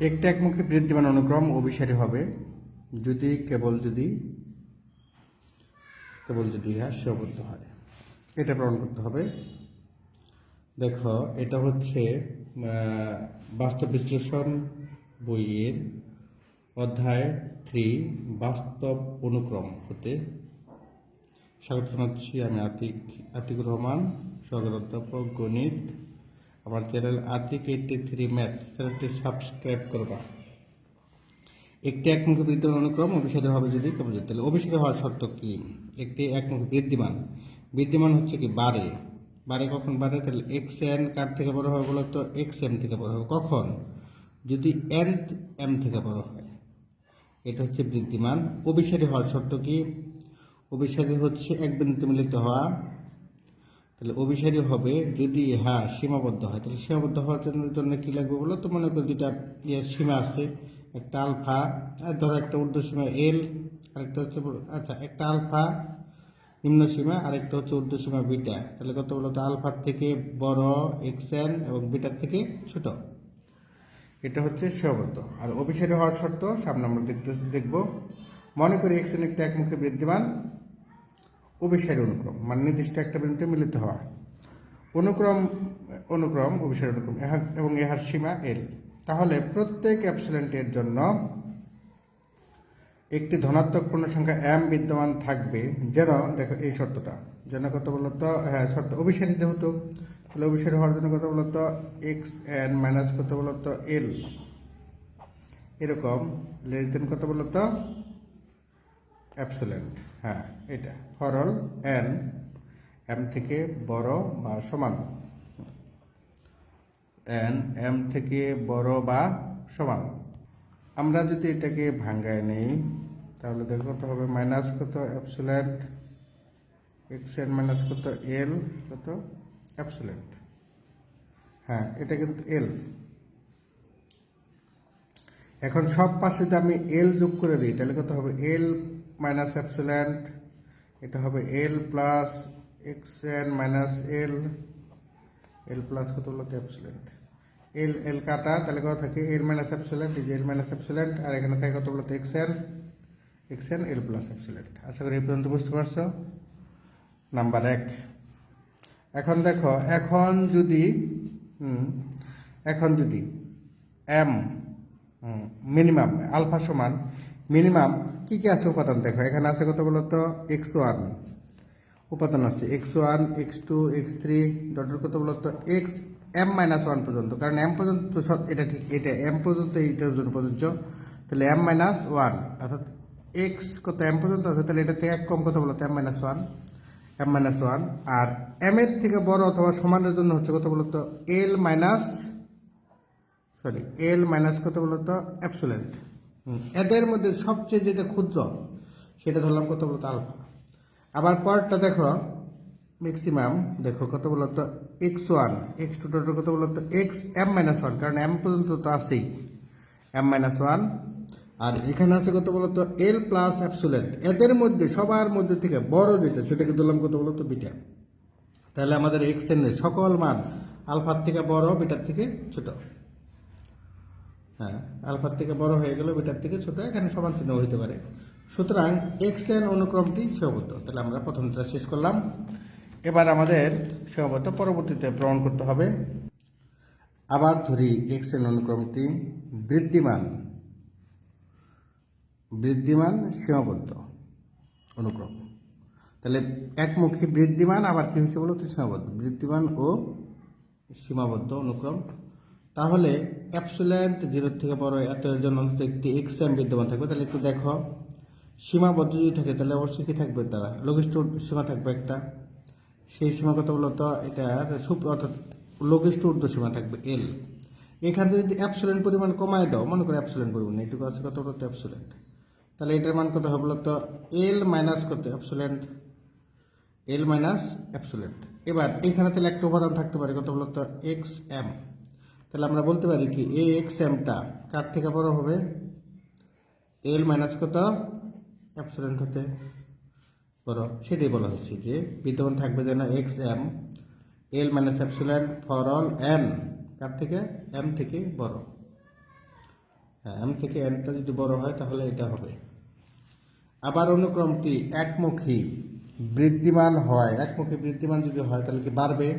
একটি একমুখী বৃদ্ধিমান অনুক্রম অভিসারী হবে। যদি কেবল যদি কেবল যদি ইহা সীমাবদ্ধ হয়। এটা প্রমাণ করতে হবে। দেখো, এটা হচ্ছে বাস্তব বিশ্লেষণ বইয়ের অধ্যায় থ্রি, বাস্তব অনুক্রম হতে। স্বাগত জানাচ্ছি আমি আতিক, আতিকুর রহমান, সহকারী অধ্যাপক, গণিত আমার channel Atik eighty three math. চ্যানেলটি সাবস্ক্রাইব করবা। একটি একমুখী বৃদ্ধিমান অনুক্রম অভিসারী হবে যদি যদি। তাহলে অভিসারী হওয়ার শর্ত কি? একটি একমুখী বৃদ্ধিমান বৃদ্ধিমান হচ্ছে কি বাড়ে বাড়ে কখন বাড়ে তাহলে এক্স এন কার থেকে বড় হবে বলো তো? এক্স এম থেকে বড় হবে। কখন? যদি এন এম থেকে বড় হয়। এটা হচ্ছে বৃদ্ধিমান অভিসারী হওয়ার শর্ত কি? অভিসারী হচ্ছে এক বিন্দুতে মিলিত হওয়া। তাহলে অভিসারী হবে যদি হ্যাঁ সীমাবদ্ধ হয়। তাহলে সীমাবদ্ধ হওয়ার জন্য কী লাগবে বলো তো? মনে করো যেটা ইয়ে সীমা আছে। একটা আলফা ধরো একটা ঊর্ধ্ব সীমা এল, আরেকটা হচ্ছে আচ্ছা একটা আলফা, নিম্ন সীমা, আরেকটা হচ্ছে ঊর্ধ্ব সীমা বিটা। তাহলে কত বলো তো? আলফার থেকে বড় এক্সএন এবং বিটার থেকে ছোট। এটা হচ্ছে সীমাবদ্ধ। আর অভিসারী হওয়ার শর্ত, সামনে আমরা দেখতে দেখব। মনে করি এক্সএন একটা একমুখী বৃদ্ধিমান অভিসারী অনুক্রম মানে নির্দিষ্ট একটা বিন্দুতে মিলিত হওয়া। অনুক্রম অনুক্রম অভিসারী অনুক্রম এবং ইহার সীমা এল। তাহলে প্রত্যেক অ্যাপসিলেন্টের জন্য একটি ধনাত্মক পূর্ণ সংখ্যা এম বিদ্যমান থাকবে। যেন, দেখো এই শর্তটা, যেন কত বলতো হ্যাঁ শর্ত, অভিসারী যেহেতু, তাহলে অভিসারী হওয়ার জন্য কত বলতো এক্স এন মাইনাস কত বলতো এল। এরকম লেস দেন কত বলতো অ্যাপসুলেন্ট হ্যাঁ এটা ফরল এন এম থেকে বড় বা সমান। এন এম থেকে বড় বা সমান। আমরা যদি এটাকে ভাঙ্গায় নেই, তাহলে দেখো কত হবে? মাইনাস কত অ্যাপসুলেন্ট এক্স এন মাইনাস কত এল কত অ্যাপসুলেন্ট হ্যাঁ এটা কিন্তু এল এখন সব পাশে যদি আমি এল যোগ করে দিই, তাহলে কত হবে? এল মাইনাস অ্যাপসুল্যান্ট এটা হবে L plus X N minus L L plus কত হলো? অ্যাপসুল্যান্ট এল এল কাটা, তাহলে কত থাকে? এল মাইনাস অ্যাপসুল্যান্ট এই এল মাইনাস অ্যাপসুল্যান্ট আর এখানে থাকে কত বলতো X N L plus epsilon আশা করি এই পর্যন্ত বুঝতে পারছ? নাম্বার এক। এখন দেখো, এখন যদি এখন যদি এম মিনিমাম আলফা সমান মিনিমাম কি কি আছে উপাদান? দেখো, এখানে আছে কত বলতো? এক্স ওয়ান উপাদান আছে X one X two X three ডটের কত বলতো? এক্স এম মাইনাস ওয়ান পর্যন্ত। কারণ এম পর্যন্ত তো সব এটা ঠিক, এটা এম পর্যন্ত এইটার জন্য প্রযোজ্য তাহলে এম মাইনাস ওয়ান অর্থাৎ এক্স কত এম পর্যন্ত আছে? তাহলে এটা থেকে এক কম কত বলতো? M minus one M minus one আর এম এর থেকে বড় অথবা সমানের জন্য হচ্ছে কত বলতো? L minus sorry L minus কত বলতো? অ্যাপসুলেন্ট এদের মধ্যে সবচেয়ে যেটা ক্ষুদ্র, সেটা ধরলাম কত বলতো আলফা। আবার পরেরটা দেখো ম্যাক্সিমাম দেখো কত বলতো X one X two total কত বলতো এক্স এম মাইনাস ওয়ান কারণ এম পর্যন্ত তো আছেই। এম মাইনাস ওয়ান আর এখানে আছে কত বলতো এল প্লাস অ্যাপসুলেন্ট এদের মধ্যে, সবার মধ্যে থেকে বড় যেটা, সেটাকে ধরলাম কত বলতো বিটা তাহলে আমাদের এক্সের সকল মান আলফার থেকে বড় বিটার থেকে ছোট। হ্যাঁ আলফার থেকে বড় হয়ে গেল, বিটার থেকে ছোট, এখানে সমান চিহ্ন হইতে পারে। সুতরাং এক্স এন অনুক্রমটি সীমাবদ্ধ। তাহলে আমরা প্রথমটা শেষ করলাম। এবার আমাদের সীমাবদ্ধ পরবর্তীতে প্রমাণ করতে হবে। আবার ধরি এক্স এন অনুক্রমটি বৃদ্ধিমান। বৃদ্ধিমান সীমাবদ্ধ অনুক্রম। তাহলে একমুখী বৃদ্ধিমান, আবার কি হয়েছে বলো তো? সীমাবদ্ধ। বৃদ্ধিমান ও সীমাবদ্ধ অনুক্রম। তাহলে অ্যাপসুল্যান্ট জিরোর থেকে বড় এত জন্য অন্তত একটি এক্স এম বিদ্যমান থাকবে, তাহলে একটু দেখো। সীমাবদ্ধ যদি থাকে, তাহলে অবশ্যই কি থাকবে তারা? লঘিষ্ঠ সীমা থাকবে একটা। সেই সীমা কত বলতো? এটার সুপ অর্থাৎ লঘিষ্ঠ ঊর্ধ্ব সীমা থাকবে এল এখান থেকে যদি অ্যাপসুলেন্ট পরিমাণ কমায় দাও, মনে করো অ্যাপসুলেন্ট পরিমাণ এটুকু আছে কত বলতো? অ্যাপসুলেন্ট। তাহলে এটার মান কত হবে বলতো? এল মাইনাস কত? অ্যাপসুলেন্ট। L minus epsilon. এবার এখানে তাহলে একটা উপাদান থাকতে পারে, কত বলতো? এক্স এম তাহলে আমরা বলতে পারি কি এ এক্স এমটা কার থেকে বড় হবে? এল মাইনাস কত? অ্যাপসুলেন্ট হতে বড়। সেটাই বলা হচ্ছে যে, বিদ্যমান থাকবে যেন X M L minus epsilon for all N কার থেকে? এম থেকে বড়। হ্যাঁ এম থেকে এনটা যদি বড় হয় তাহলে এটা হবে। আবার অনুক্রমটি একমুখী বৃদ্ধিমান হয়। একমুখী বৃদ্ধিমান যদি হয় তাহলে কি বাড়বে?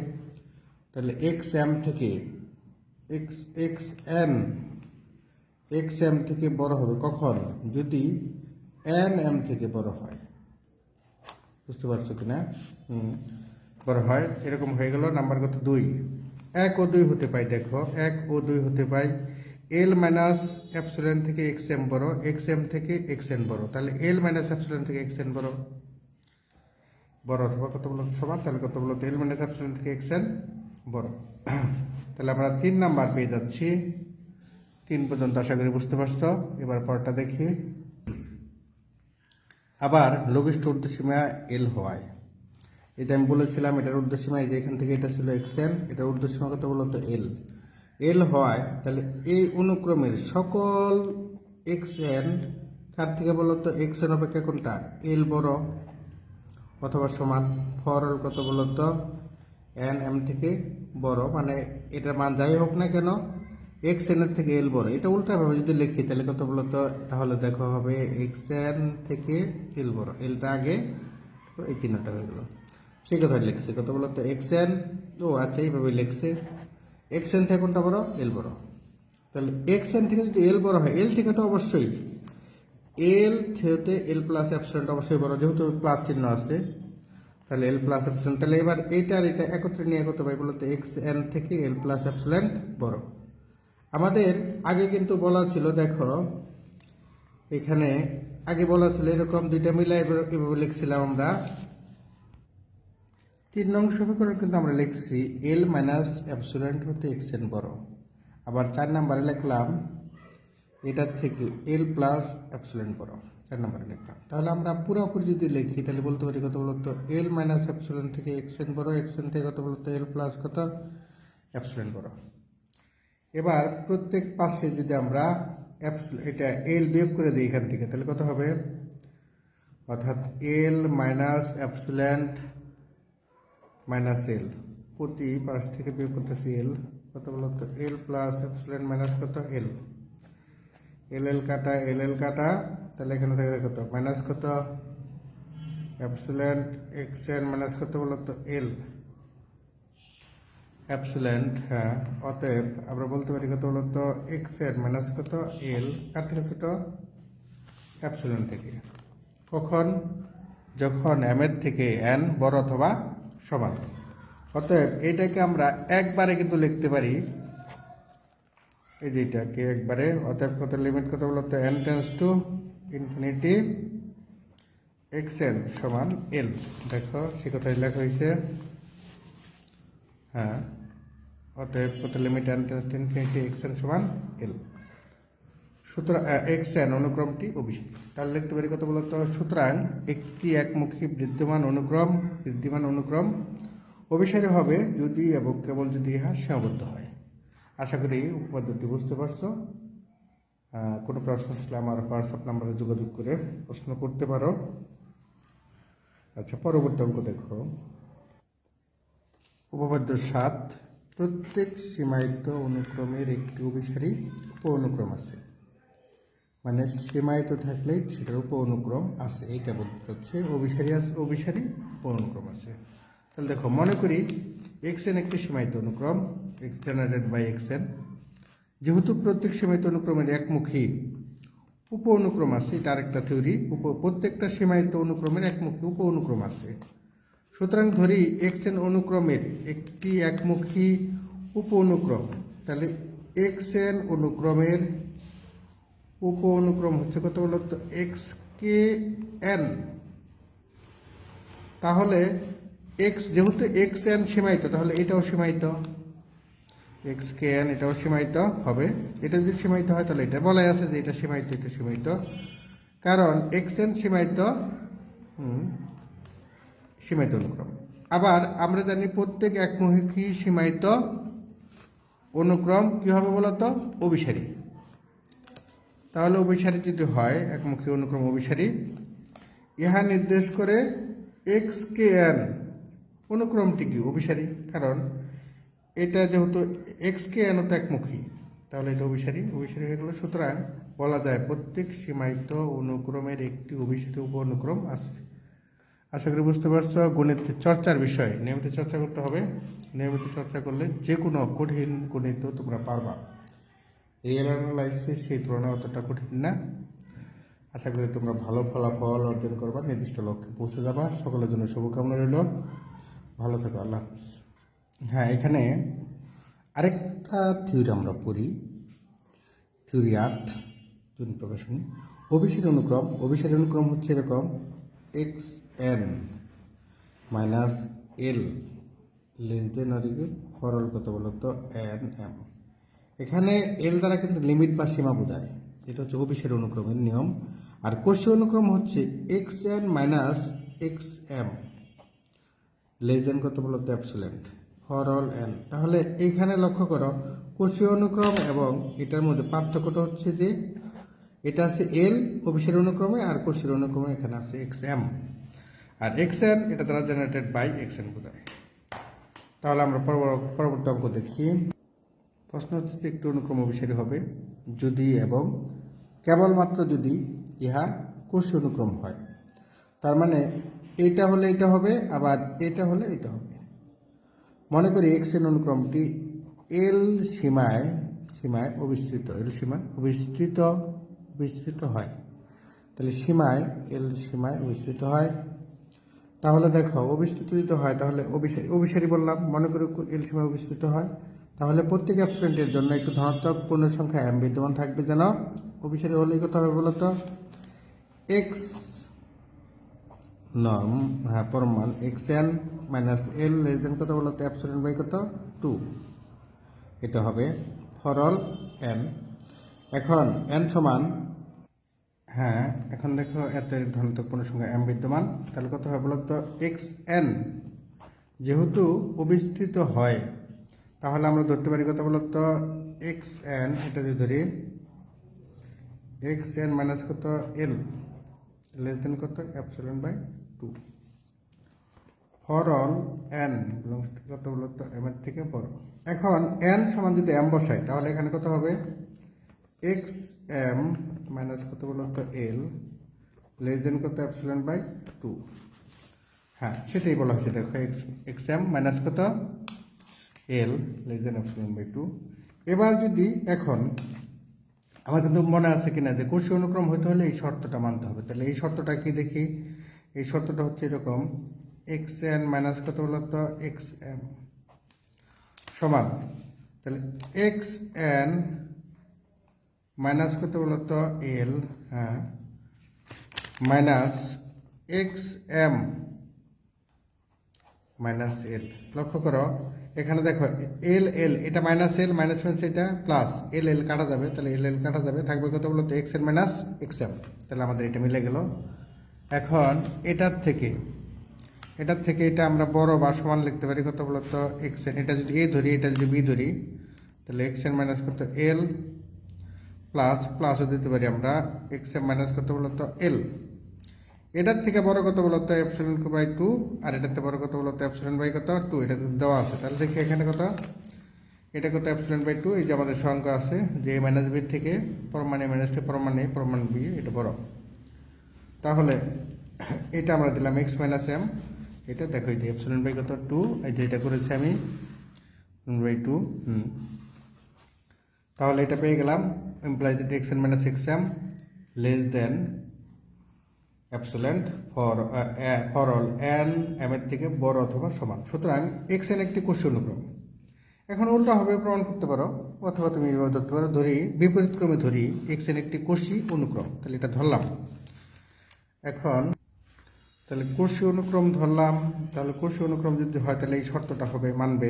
তাহলে এক্স এম থেকে X X N X M থেকে বড় হবে কখন? যদি এন এম থেকে বড় হয়। বুঝতে পারছ কি না বড় হয়, এরকম হয়ে গেল নাম্বার কত? দুই। এক ও দুই হতে পাই দেখো, এক ও দুই হতে পাই এল মাইনাস অ্যাপসিলন থেকে এক্স এম বড় এক্স এম থেকে এক্স এন বড়। তাহলে এল মাইনাস অ্যাপসিলন থেকে এক্স এন বড়। বড় অথবা কত বলতো? সমান, তাহলে কত বলতো? এল মাইনাস অ্যাপসিলন থেকে এক্স এন বড়। তাহলে আমরা তিন নাম্বার পেয়ে যাচ্ছি। তিন পর্যন্ত আশা করি বুঝতে পারছ। এবার পরটা দেখি। আবার লঘিষ্ঠ উর্ধ্বসীমা এল হওয়ায়। এটা আমি বলেছিলাম, এটার উর্ধ্বসীমা এই যে এখান থেকে এটা ছিল এক্স এন এটার উর্ধ্বসীমা কত বলতো? এল এল হওয়ায়, তাহলে এই অনুক্রমের সকল এক্স এন কার থেকে বলতো? এক্স এন অপেক্ষা কোনটা? এল বড়, অথবা সমান। ফর কত বলতো? এন এম থেকে বড় মানে এটার মান যাই হোক না কেন এক্স এন এর থেকে এল বড়। এটা উল্টাভাবে যদি লিখি, তাহলে কত বলতো তাহলে দেখো হবে এক্স এন থেকে এল বড়। এলটা আগে, এই চিহ্নটা হয়ে গেল। সেই কথা লিখছে। কত বলতো এক্স এন ও আচ্ছা এইভাবে লিখছে। এক্স এন থেকে কোনটা বড়? এল বড়। তাহলে এক্স এন থেকে যদি এল বড় হয় এল থেকে তো অবশ্যই। এল থেকে এল প্লাস অ্যাপসেন্ট অবশ্যই বড়, যেহেতু প্লাস চিহ্ন আছে। তাহলে এল প্লাস অ্যাপসেন্ট তাহলে এবার এইটা আর এটা একত্রে নিয়ে কত পাই বলতো এক্স এন থেকে এল প্লাস অ্যাপসেন্ট বড়। আমাদের আগে কিন্তু বলা ছিল, দেখো, এখানে আগে বলা ছিল এরকম দুইটা মিলাই এভাবে লিখছিলাম আমরা। তিন নং সমীকরণ কিন্তু আমরা লিখছি এল মাইনাস অ্যাপসুলেন্ট হতে এক্স এন বড়। আবার চার নাম্বারে লিখলাম, এটার থেকে এল প্লাস অ্যাপসুলেন্ট বড়। চার নম্বরে লিখলাম তাহলে আমরা পুরোপুরি যদি লিখি, তাহলে বলতে পারি কত বলতো এল মাইনাস অ্যাপসুলেন্ট থেকে এক্স এন বড় এক্স এন থেকে কত বলতো এল প্লাস কত? অ্যাপসুলেন্ট বড়। এবার প্রত্যেক পাশে যদি আমরা এটা এল বিয়োগ করে দিই এখান থেকে, তাহলে কত হবে? অর্থাৎ এল মাইনাস অ্যাপসুলেন্ট মাইনাস এল প্রতি পাশ থেকে বিয়োগ করতেছি এল কত বলতো এল প্লাস অ্যাপসিলন মাইনাস কত? এল এল এল কাটা এল এল কাটা তাহলে এখানে থাকবে কত মাইনাস কত? অ্যাপসিলেন্ট এক্স এন মাইনাস কত বলতো এল অ্যাপসিলেন্ট হ্যাঁ অতএব আমরা বলতে পারি কত বলতো এক্স এন মাইনাস কত? এল কার থেকে ছোট? অ্যাপসিলন থেকে। কখন? যখন এম এর থেকে এন বড় অথবা সমান। অতএব এটাকে আমরা একবারে কিন্তু লিখতে পারি। এই যে এটাকে একবারে, অতএব কত লিমিট কত বলতো N tends to infinity X N সমান এল। দেখো, সে কথাই লেখা হয়েছে। হ্যাঁ অতএব কত limit N tends infinity X N সমান এল। সুতরাং এক্স এন অনুক্রমটি অভিষেক তাহলে লিখতে পারি কত বলতো? সুতরাং, একটি একমুখী বৃদ্ধমান অনুক্রম বৃদ্ধিমান অনুক্রম অভিসারী হবে যদি এবং কেবল যদি ইহা সীমাবদ্ধ হয়। আশা করি পদ্ধতি বুঝতে পারছ। কোনো প্রশ্ন থাকলে আমার হোয়াটসঅ্যাপ নাম্বারে যোগাযোগ করে প্রশ্ন করতে পারো। আচ্ছা পরবর্তী অঙ্ক দেখো। উপপাদ্য সাত, প্রত্যেক সীমায়িত অনুক্রমের একটি অভিসারী উপ অনুক্রম আছে। মানে সীমায়িত থাকলেই সেটার উপ অনুক্রম আছে এইটা বলতে হচ্ছে অভিসারী আছে, অভিসারী উপ অনুক্রম আছে। তাহলে দেখো, মনে করি এক্স এন একটি সীমায়িত অনুক্রম X generated by X N যেহেতু প্রত্যেক সীমায়িত অনুক্রমের একমুখী উপ অনুক্রম আছে, এটা আরেকটা থিওরি উপ, প্রত্যেকটা সীমায়িত অনুক্রমের একমুখী উপ অনুক্রম আছে। সুতরাং ধরি এক্স এন অনুক্রমের একটি একমুখী উপ অনুক্রম তাহলে এক্স এন অনুক্রমের উপ অনুক্রম হচ্ছে কত বলতো এক্স কে এন তাহলে এক্স যেহেতু এক্স এন সীমায়িত, তাহলে এটাও সীমায়িত। এক্স কে এন এটাও সীমায়িত হবে। এটা যদি সীমায়িত হয়, তাহলে এটা বলাই আছে যে এটা সীমায়িত এটা সীমায়িত। কারণ এক্স এন সীমায়িত সীমায়িত অনুক্রম। আবার আমরা জানি প্রত্যেক একমুখী সীমায়িত অনুক্রম কি হবে বলতো? অভিসারী। তাহলে অভিসারী যদি হয় একমুখী অনুক্রম অভিসারী, ইহা নির্দেশ করে এক্স কে এন অনুক্রমটি কি? অভিসারী। কারণ এটা যেহেতু এক্স কে এন তো একমুখী তাহলে এটা অভিসারী। অভিসারী হয়ে গেল। সুতরাং বলা যায় প্রত্যেক সীমায়িত অনুক্রমের একটি অভিসারী উপ অনুক্রম আছে। আশা করি বুঝতে পারছ, গণিত চর্চার বিষয়। নিয়মিত চর্চা করতে হবে। নিয়মিত চর্চা করলে যে কোনো কঠিন গণিত তোমরা পারবা। রিয়েল অ্যানালাইসিস সেই তুলনায় অতটা কঠিন না। আশা করি তোমরা ভালো ফলাফল অর্জন করবা। নির্দিষ্ট লক্ষ্যে পৌঁছে যাবা। সকলের জন্য শুভকামনা রইল। ভালো থেকো। আল্লাহ হাফিজ। হ্যাঁ এখানে আরেকটা থিওরি আমরা পড়ি। থিওরি আট জুন প্রকাশনী অভিসারী অনুক্রম অভিসারী অনুক্রম হচ্ছে এরকম X N minus L less than আর ফরল কত বলতো এন এম এখানে এল দ্বারা কিন্তু লিমিট বা সীমা বোঝায়। এটা হচ্ছে অভিসারী অনুক্রমের নিয়ম। আর কোষীয় অনুক্রম হচ্ছে X N minus X M less than কত বলতো অ্যাপসুলেন্ট ফর অল এন তাহলে এইখানে লক্ষ্য করো, কোষীয় অনুক্রম এবং এটার মধ্যে পার্থক্যটা হচ্ছে যে এটা আছে এল অভিসারী অনুক্রমে, আর কোষীয় অনুক্রমে এখানে আছে এক্স এম আর এক্স এন এটা দ্বারা জেনারেটেড বাই এক্স এন বোঝায় তাহলে আমরা পরবর- পরবর্তী অঙ্ক দেখি। প্রশ্ন হচ্ছে যে একটি অনুক্রম অভিসারী হবে, যদি এবং কেবলমাত্র যদি ইহা কোষী অনুক্রম হয়। তার মানে এইটা হলে এটা হবে, আবার এটা হলে এটা হবে। মনে করি এক্স এন অনুক্রমটি এল সীমায় সীমায় অবিস্তৃত এল সীমায় অবিস্তৃত বিস্তৃত হয়। তাহলে সীমায় এল সীমায় অবিস্তৃত হয়। তাহলে দেখো, অবিস্তৃত যদি হয়, তাহলে অভিসারী অভিসারী বললাম মনে করি এল সীমায় অবিস্তৃত হয়। তাহলে প্রত্যেক অ্যাবসেন্টের জন্য একটু ধনাত্মক পূর্ণ সংখ্যা এম বিদ্যমান থাকবে যেন। অভিসারী হলে কত হবে বলতো। এক্স নর্ম হ্যাঁ পরমান X N minus L less than কত বলতো? অ্যাবসেন্ট বাই কত? টু এটা হবে ফর অল এন এখন এন সমান হ্যাঁ এখন দেখো এত ধনাত্মক পূর্ণ সংখ্যা এম বিদ্যমান, তাহলে কত হবে বলতো? এক্স এন যেহেতু অবিস্তৃত হয়, তাহলে আমরা ধরতে পারি কত বলতো? এক্স এন এটা যদি ধরি এক্স এন মাইনাস কত? এল লেস দেন কত? Epsilon by two for all N belongs কত বলতো এম এর থেকে বড়। এখন এন সমান যদি এম বসাই, তাহলে এখানে কত হবে? এক্স এম মাইনাস কত বলতো এল লেস দেন কত অ্যাপসিলন বাই টু হ্যাঁ সেটাই বলা হয়েছে, দেখো এক্স এক্স এম মাইনাস কত? L less than epsilon by two এবার যদি এখন, আমার কিন্তু মনে আছে কিনা যে কোষী অনুক্রম হতে হলে এই শর্তটা মানতে হবে। তাহলে এই শর্তটা কি দেখি? এই শর্তটা হচ্ছে এরকম এক্স এন মাইনাস কত বলতো এক্স এম সমান। তাহলে এক্স এন মাইনাস কত বলতো এল হ্যাঁ। Minus X M minus L লক্ষ্য করো, এখানে দেখো এল এল এটা মাইনাস এল মাইনাস মাইনাস এটা প্লাস এল এল কাটা যাবে, তাহলে এল এল কাটা যাবে। থাকবে কত বলতো X L minus X M তাহলে আমাদের এটা মিলে গেল। এখন এটার থেকে এটার থেকে এটা আমরা বড় বা সমান লিখতে পারি। কত বলতো? এক্স এন এটা যদি এ ধরি, এটা যদি বি ধরি, তাহলে এক্স এন মাইনাস কত? এল প্লাস প্লাসও দিতে পারি আমরা এক্স এম মাইনাস কত বলতো? এল এটার থেকে বড় কত বলতো? অ্যাপসিলন বাই টু আর এটার থেকে বড় কত বলতো? অ্যাপসিলন বাই কত? টু এটা দেওয়া আছে, তাহলে দেখি এখানে কত? এটা কত? অ্যাপসিলন বাই টু এই যে আমাদের সংখ্যা আছে যে এ মাইনাস বি থেকে পরমাণে মাইনাস থেকে পরমাণে পরমাণ বি এটা বড়। তাহলে, এটা আমরা দিলাম এক্স মাইনাস এম এটা দেখো, এই যে অ্যাপসিলন বাই কত? টু এই যে এটা করেছি আমি বাই টু হুম। তাহলে এটা পেয়ে গেলাম implies that X N minus X M less than epsilon for for all N M এর থেকে বড় অথবা সমান। সুতরাং এক্স এন একটি কোষী অনুক্রম। এখন উল্টা হবে, প্রমাণ করতে পারো, অথবা তুমি এভাবে ধরতে পারো, ধরি বিপরীত ক্রমে ধরি এক্স এন একটি কোষী অনুক্রম। তাহলে এটা ধরলাম। এখন তাহলে কোষী অনুক্রম ধরলাম, তাহলে কোষী অনুক্রম যদি হয়, তাহলে এই শর্তটা হবে, মানবে।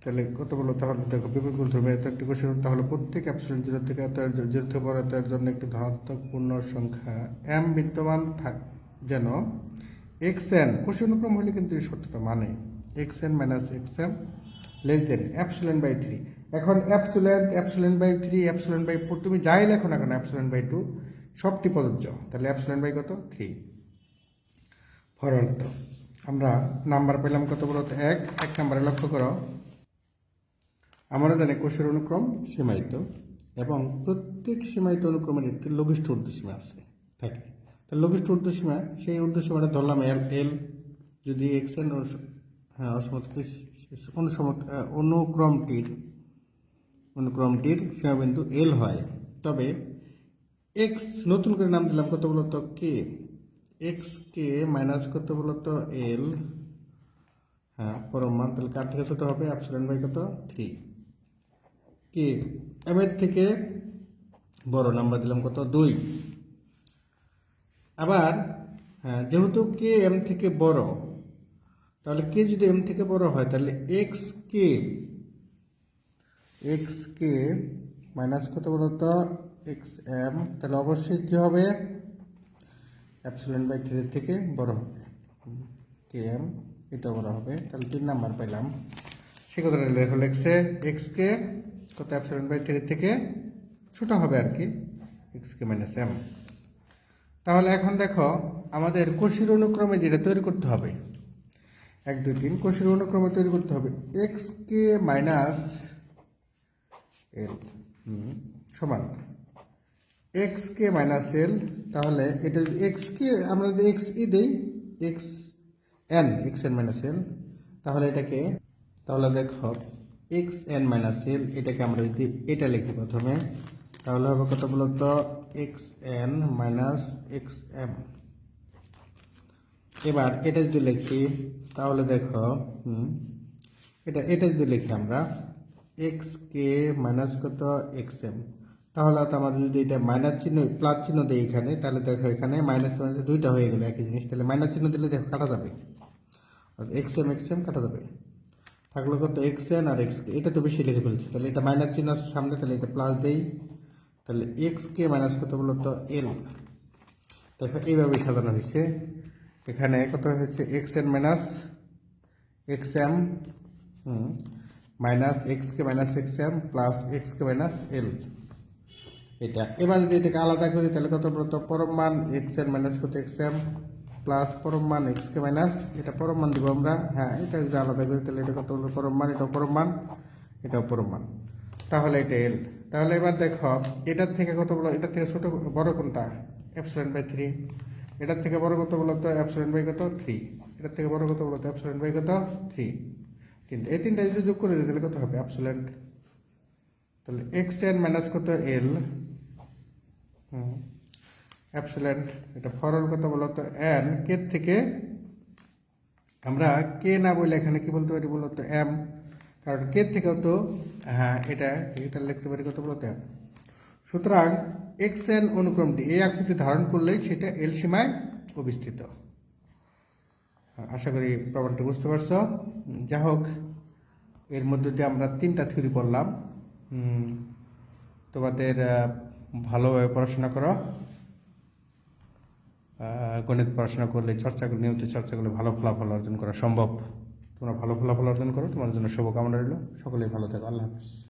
তাহলে কত বলো তাহলে দেখো ক্রম ধরবে এত একটি কোষী তাহলে প্রত্যেক অ্যাপসিলন জিরো থেকে এত বড় এত জন্য একটি ধনাত্মক পূর্ণ সংখ্যা এম বিদ্যমান থাক, যেন এক্স এন কোষী অনুক্রম হলে কিন্তু এই শর্তটা মানে X N minus X M less than epsilon by three এখন epsilon epsilon by three epsilon by four তুমি যাই লেখো না কেন অ্যাপসিলন বাই টু সবটি প্রযোজ্য। তাহলে অ্যাপসিলন বাই কত? থ্রি ফরওয়ার্ড আমরা নাম্বার পেলাম কত বড় এক। এক নাম্বারে লক্ষ্য করো। আমরা জানি কোষের অনুক্রম সীমায়িত এবং প্রত্যেক সীমায়িত অনুক্রমের একটি লঘিষ্ঠ ঊর্ধ্বসীমা আছে। থাকে। তার লঘিষ্ঠ ঊর্ধ্বসীমা, সেই ঊর্ধ্বসীমাটা ধরলাম এল এল যদি এক্স এন হ্যাঁ অনুসমত অনুক্রমটির অনুক্রমটির সীমাবিন্দু এল হয়। তবে এক্স নতুন করে নাম দিলাম কত বলতো কে এক্স কে মাইনাস কত বলতো এল হ্যাঁ পরম মান, তাহলে কার থেকে ছোট হবে? অ্যাপসিলন বাই কত? থ্রি কে এম এর থেকে বড় নাম্বার দিলাম কত? দুই। আবার হ্যাঁ যেহেতু কে এম থেকে বড়, তাহলে কে যদি এম থেকে বড় হয়, তাহলে X K X K minus কত বলতো এক্স এম তাহলে অবশ্যই কী হবে? অ্যাপসিলন বাই থ্রি থেকে বড় হবে। কে এম এটা বড় হবে। তাহলে তিন নাম্বার পেলাম সে কথাটা লেখছে এক্স কে কত অ্যাপসিলন বাই থ্রি থেকে ছোটো হবে আর কি এক্স কে মাইনাস এম তাহলে এখন দেখো, আমাদের কোষের অনুক্রমে যেটা তৈরি করতে হবে, এক, দুই, তিন, কোষের অনুক্রমে তৈরি করতে হবে এক্স কে মাইনাস এল সমান। এক্স কে মাইনাস এল তাহলে এটা যদি এক্স কে আমরা যদি এক্স ই দিই X N X N minus L তাহলে এটাকে, তাহলে দেখো এক্স এন মাইনাস এল এটাকে আমরা যদি এটা লিখি প্রথমে, তাহলে হবে কত বলতো? X N minus X M এবার এটা যদি লিখি, তাহলে দেখো এটা এটা যদি লিখি আমরা এক্স কে মাইনাস কত? এক্স এম তাহলে তো আমাদের যদি এটা মাইনাস চিহ্ন প্লাস চিহ্ন দিই এখানে, তাহলে দেখো এখানে মাইনাস মাইনাস দুইটা হয়ে গেলো একই জিনিস। তাহলে মাইনাস চিহ্ন দিলে দেখো কাটা যাবে। এক্স এম এক্স এম কাটা যাবে। থাকল কত এক্স এন আর এক্স এটা তো বেশি লিখে ফেলছি। তাহলে এটা মাইনাস চিহ্ন সামনে, তাহলে এটা প্লাস দেই। তাহলে এক্স কে মাইনাস কত বলো তো এল দেখো এইভাবে সাজানো হয়েছে। এখানে কত হয়েছে? X N minus X M minus X K minus X M plus X K minus L এটা। এবার যদি এটাকে আলাদা করি, তাহলে কত বলতো? পরম মান এক্স এন মাইনাস কত এক্স এম প্লাস পরম মান এক্স কে মাইনাস এটা পরম মান দিব আমরা। হ্যাঁ এটা যদি আলাদা করি, তাহলে এটা কত বলতো পরম মান, এটাও পরম মান, এটাও পরম মান। তাহলে এটা এল তাহলে এবার দেখো, এটার থেকে কত বলো? এটার থেকে ছোট বড় কোনটা? অ্যাপসিলন বাই থ্রি এটার থেকে বড় কত বলো তো? বাই কত? থ্রি এটার থেকে বড় কত বলো তো? বাই কত? থ্রি তিনটা। এই তিনটা যদি যোগ করে দিই, তাহলে কত হবে? অ্যাপসিলেন্ট তাহলে এক্স এন মাইনাস কত? এল অ্যাপসিলেন্ট এটা ফরল কত বলো তো এন কে থেকে? আমরা কে না বলে এখানে কি বলতে পারি বলতো এম কারণ কে থেকেও তো হ্যাঁ এটা এটা লিখতে পারি কত বলতো এম সুতরাং এক্স এন অনুক্রমটি, এই আকৃতি ধারণ করলেই সেটা এল সীমায় অবস্থিত। আশা করি প্রমাণটা বুঝতে পারছ। যা হোক, এর মধ্যে দিয়ে আমরা তিনটা থিওরি পড়লাম। তোমাদের ভালোভাবে পড়াশোনা করো। গণিত পড়াশোনা করলে চর্চা চর্চাগুলো, নিয়মিত চর্চা করলে ভালো ফলাফল অর্জন করা সম্ভব। তোমরা ভালো ফলাফল অর্জন করো। তোমাদের জন্য শুভকামনা রইল। সকলেই ভালো থাকো। আল্লাহ হাফিজ।